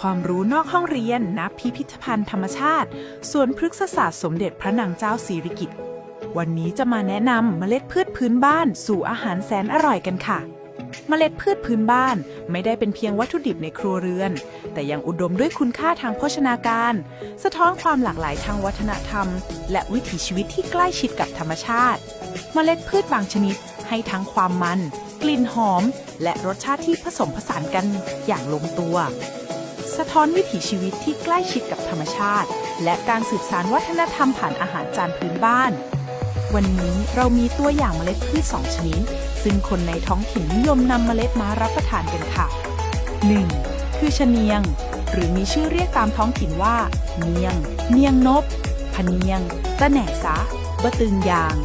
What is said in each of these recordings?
ความรู้นอกห้องเรียนณพิพิธภัณฑ์ธรรมชาติสวนพฤกษศาสตร์สมเด็จพระนางเจ้าสิริกิติ์วันนี้จะมาแนะนำเมล็ดพืชพื้นบ้านสู่อาหารแสนอร่อยกันค่ะ เมล็ดพืชพื้นบ้านไม่ได้เป็นเพียงวัตถุดิบในครัวเรือน แต่ยังอุดมด้วยคุณค่าทางโภชนาการ สะท้อนความหลากหลายทางวัฒนธรรม และวิถีชีวิตที่ใกล้ชิดกับธรรมชาติ เมล็ดพืชบางชนิดให้ทั้งความมัน กลิ่นหอม และรสชาติที่ผสมผสานกันอย่างลงตัว สะท้อนวิถีชีวิตที่ใกล้ชิดกับธรรมชาติ และการสืบสานวัฒนธรรมผ่านอาหารจานพื้นบ้าน วันนี้เรามีตัวอย่างเมล็ดพืช 2 ชนิด ซึ่งคนในท้องถิ่นนิยมนำเมล็ดมารับประทานกันค่ะ 1. คือชะเนียง หรือมีชื่อเรียกตามท้องถิ่นว่า เนียง เนียงนบพเนียง ตะแหน่ซะบะตึงยาง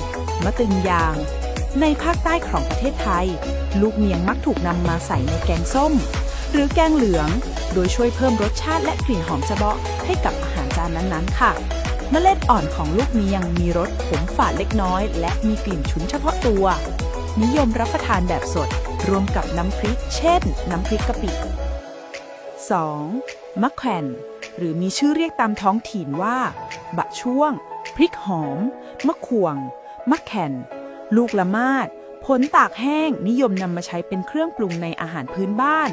มะตึงยาง ในภาคใต้ของประเทศไทย ลูกเนียงมักถูกนำมาใส่ในแกงส้ม หรือแกงเหลือง โดยช่วยเพิ่มรสชาติและกลิ่นหอมเฉพาะให้กับอาหารจานนั้นๆ ค่ะ เมล็ดอ่อนของลูกเนียังมีรสขมฝาดเล็กน้อย และมีกลิ่นฉุนเฉพาะตัว นิยมรับประทานแบบสด รวมกับน้ำพริก เช่น น้ำพริกกะปิ 2. มะแขวนหรือมีชื่อเรียกตามท้องถิ่นว่า บะช่วง พริกหอม มะขวง มะแขนลูกละมาดผลตากแห้งนิยมนำมาใช้เป็นเครื่องปรุงในอาหารพื้นบ้าน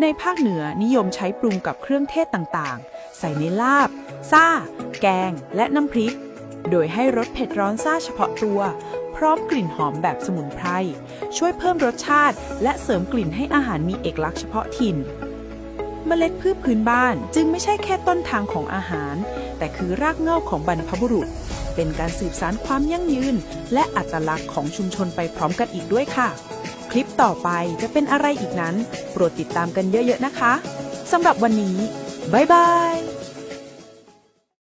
ในภาคเหนือนิยมใช้ปรุงกับเครื่องเทศต่างๆ ใส่ในลาบ ซ่า แกง และน้ำพริก โดยให้รสเผ็ดร้อนซ่าเฉพาะตัว พร้อมกลิ่นหอมแบบสมุนไพร ช่วยเพิ่มรสชาติ และเสริมกลิ่นให้อาหารมีเอกลักษณ์เฉพาะถิ่น เมล็ดพืชพื้นบ้านจึงไม่ใช่แค่ต้นทางของอาหาร แต่คือรากเหง้าของบรรพบุรุษ เป็นการสืบสานความยั่งยืน และอัตลักษณ์ของชุมชนไปพร้อมกันอีกด้วยค่ะ คลิปต่อไปจะเป็นอะไรอีกนั้น โปรดติดตามกันเยอะๆนะคะสำหรับวันนี้ บ๊ายบาย